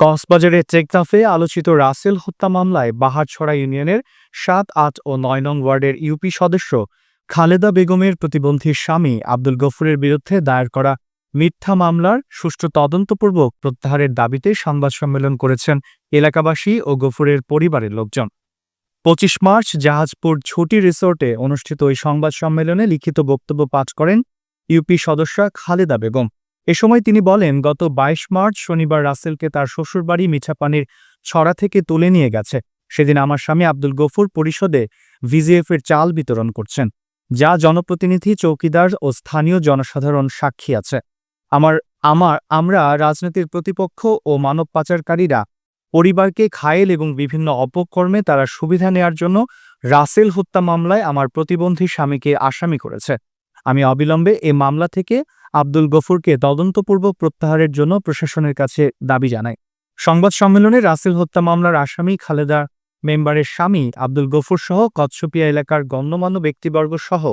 কক্সবাজারের চেকদাফে আলোচিত রাসেল হত্যা মামলায় বাহারছড়া ইউনিয়নের সাত, আট ও নয় নং ওয়ার্ডের ইউপি সদস্য খালেদা বেগমের প্রতিবন্ধী স্বামী আব্দুল গফুরের বিরুদ্ধে দায়ের করা মিথ্যা মামলার সুষ্ঠু তদন্তপূর্বক প্রত্যাহারের দাবিতে সংবাদ সম্মেলন করেছেন এলাকাবাসী ও গফুরের পরিবারের লোকজন। পঁচিশ মার্চ জাহাজপুর ছুটি রিসোর্টে অনুষ্ঠিত ওই সংবাদ সম্মেলনে লিখিত বক্তব্য পাঠ করেন ইউপি সদস্যা খালেদা বেগম। এ সময় তিনি বলেন, গত ২২ মার্চ শনিবার রাসেলকে তার শ্বশুরবাড়ি মিঠাপানির ছড়া থেকে তুলে নিয়ে গেছে। সেদিন আমার স্বামী আব্দুল গফুর পরিষদে ভিজিএফ এর চাল বিতরণ করছেন, যা জনপ্রতিনিধি, চৌকিদার ও স্থানীয় জনসাধারণ সাক্ষী আছে। আমার আমার, আমরা রাজনীতির প্রতিপক্ষ ও মানব পাচারকারীরা পরিবারকে খায়েল এবং বিভিন্ন অপকর্মে তারা সুবিধা নেয়ার জন্য রাসেল হত্যা মামলায় আমার প্রতিবন্ধী স্বামীকে আসামি করেছে। আমি অবিলম্বে এ মামলা থেকে আব্দুল গফুরকে তদন্তপূর্বক প্রত্যাহারের জন্য প্রশাসনের কাছে দাবি জানায়। সংবাদ সম্মেলনে রাসেল হত্যা মামলার আসামি খালেদা মেম্বারের স্বামী আব্দুল গফুর সহ কচ্ছপিয়া এলাকার গণ্যমান্য ব্যক্তিবর্গ সহ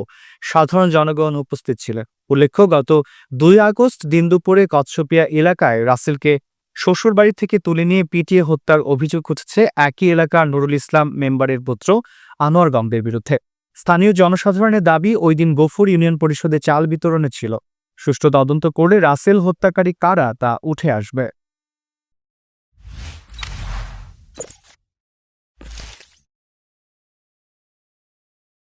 সাধারণ জনগণ উপস্থিত ছিলেন। উল্লেখ্য, গত দুই আগস্ট দিন দুপুরে কচ্ছপিয়া এলাকায় রাসেলকে শ্বশুরবাড়ি থেকে তুলে নিয়ে পিটিয়ে হত্যার অভিযোগ উঠেছে একই এলাকার নুরুল ইসলাম মেম্বারের পুত্র আনোয়ার গঙ্গের বিরুদ্ধে। স্থানীয় জনসাধারণের দাবি, ওই দিন গফুর ইউনিয়ন পরিষদে চাল বিতরণে ছিল। সুষ্ঠু তদন্ত করে রাসেল হত্যাকারী কারা তা উঠে আসবে।